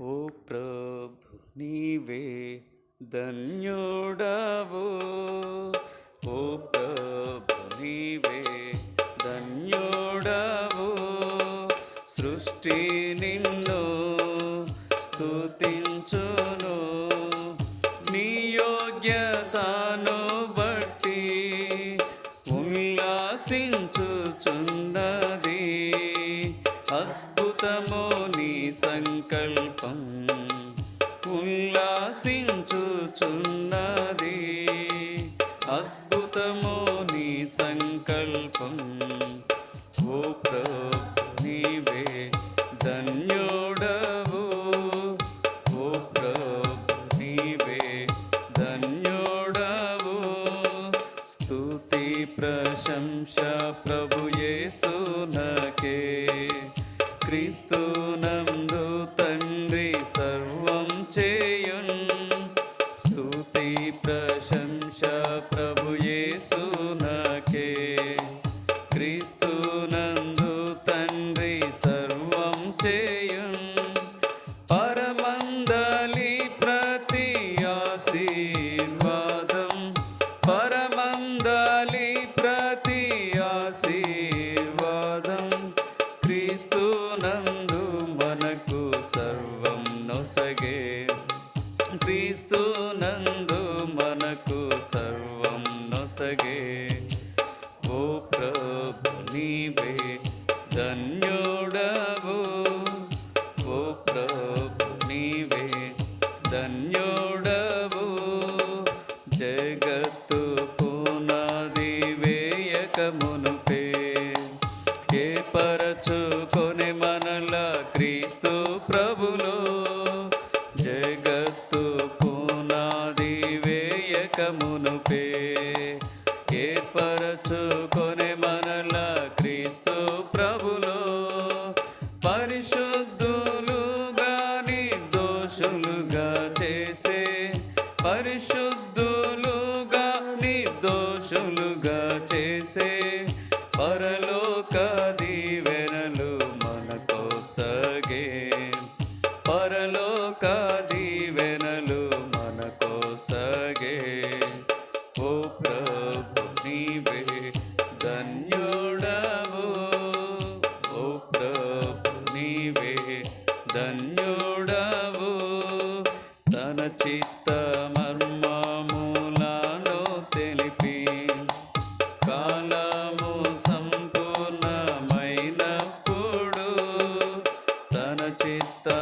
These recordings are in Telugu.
ఓ ప్రభు నీవే ధన్యుడవో. సంకల్పం ఓ ప్రభు నీవే ధన్యుడవు ఓ ప్రభు నీవే ధన్యుడవు స్తుతి ప్రశంస ప్రభు యేసునకే క్రీస్తు నందు తండ్రి సర్వం చేయున్ స్తుతి ప్రశంస నొసగే ఓ ప్రభు నీవే ధన్యుడవు. ఓ ప్రభు నీవే ధన్యుడవు. జగత్తు పునాది వేయక మునుపే ఏ పరచుకొని మనల క్రీస్తు ప్రభులో. జగత్తు పునాది వేయక परशु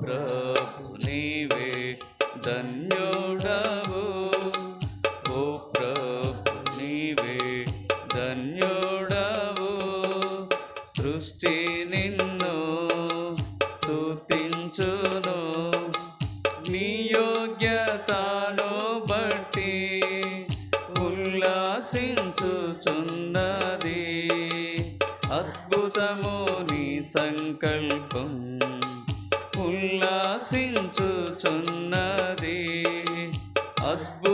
ప్రభు నీవే ధన్యుడవు. ఓ ప్రభు నీవే ధన్యుడవు. సృష్టి నిన్ను స్తుతించును. నీ యోగ్యతను బట్టి ఉల్లాసించుచున్నది. అద్భుతము నీ సంకల్పం. ఉల్లాసించుచున్నది అద్భుతము నీ సంకల్పం